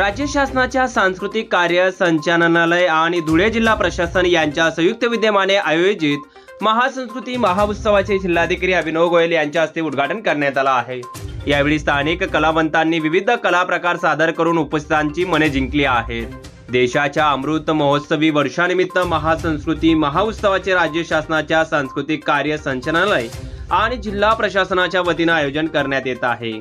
राज्य शासनाच्या सांस्कृतिक कार्य संचालनालय आणि धुळे जिल्हा प्रशासन यांच्या संयुक्त विद्यमाने आयोजित महासंस्कृती महाउत्सवाचे जिल्हाधिकारी अभिनव गोयल यांच्या हस्ते उद्घाटन करण्यात आलं आहे. यावेळी स्थानिक कलावंतांनी विविध कला प्रकार सादर करून उपस्थितांची मने जिंकली आहेत. देशाच्या अमृत महोत्सवी वर्षानिमित्त महासंस्कृती महाउत्सवाचे राज्य शासनाच्या सांस्कृतिक कार्य संचालनालय आणि जिल्हा प्रशासनाच्या वतीनं आयोजन करण्यात येत आहे.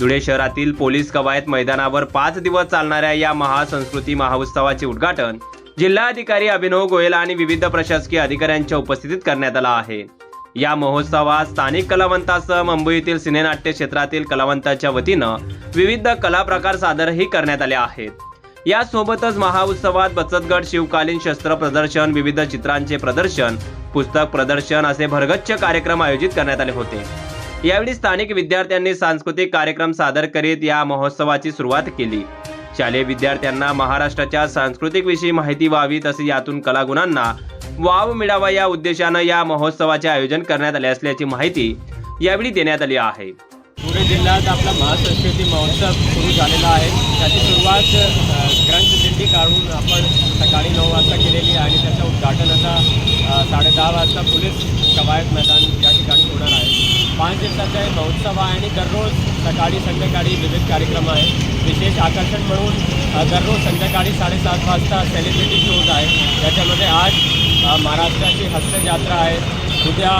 धुळे शहरातील पोलीस कवायत मैदानावर पाच दिवस चालणाऱ्या या महासंस्कृती महोत्सवाचे उद्घाटन जिल्हाधिकारी अभिनव गोयल आणि विविध प्रशासकीय अधिकाऱ्यांच्या उपस्थितीत करण्यात आला आहे. या महोत्सवात स्थानिक कलावंतासह मुंबईतील सिनेनाट्य क्षेत्रातील कलावंतांच्या वतीनं विविध कला प्रकार सादरही करण्यात आले आहेत. यासोबतच महाउत्सवात बचत गट शिवकालीन शस्त्र प्रदर्शन विविध चित्रांचे प्रदर्शन पुस्तक प्रदर्शन असे भरगच्च कार्यक्रम आयोजित करण्यात आले होते. यावेळी स्थानिक विद्यार्थ्यांनी सांस्कृतिक कार्यक्रम सादर करीत या महोत्सवाची सुरुवात केली. शालेय विद्यार्थ्यांना महाराष्ट्राच्या सांस्कृतिक विषयी माहिती व्हावी तसे यातून कलागुणांना वाव मिळावा या उद्देशानं या महोत्सवाचे आयोजन करण्यात आले असल्याची माहिती यावेळी देण्यात आली आहे. पुणे जिल्ह्यात आपला महासंस्कृती महोत्सव सुरू झालेला आहे. त्याची सुरुवात ग्रंथदिंडी ग्रंथ काढून आपण सकाळी नऊ वाजता केलेली आणि त्याचं उद्घाटन आता साडेदहा वाजता पोलीस कवायत मैदान या पाच दिवसाचा हे महोत्सव आहे आणि दररोज सकाळी संध्याकाळी विविध कार्यक्रम आहे विशेष आकर्षण म्हणून दररोज संध्याकाळी साडेसात वाजता सेलिब्रिटी शोज आहे त्याच्यामध्ये आज महाराष्ट्राची हस्तयात्रा आहे. उद्या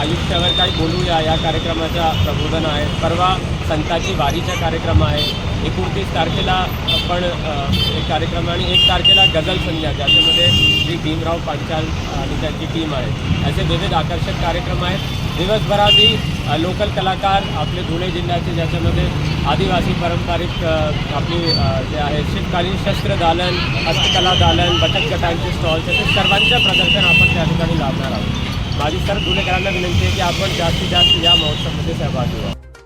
आयुष्यावर काही बोलूया या कार्यक्रमाचा प्रबोधन आहे परवा संताची वारीचा कार्यक्रम आहे. एकोणतीस तारखेला आपण एक कार्यक्रम आणि एक तारखेला गझल संध्या ज्याच्यामध्ये श्री भीमराव पांचाल आणि त्यांची टीम आहे. असे विविध आकर्षक कार्यक्रम आहेत. दिवसभरातही लोकल कलाकार आपले धुळे जिल्ह्याचे ज्याच्यामध्ये आदिवासी पारंपरिक आपली जे आहे शीतकालीन शस्त्र दालन हस्तकला दालन बचत गटांचे स्टॉल्स असे सर्वांचं प्रदर्शन आपण त्या ठिकाणी लावणार आहोत. माझी सर्व धुळेकरांना विनंती आहे की आपण जास्तीत जास्त या महोत्सवामध्ये सहभागी व्हा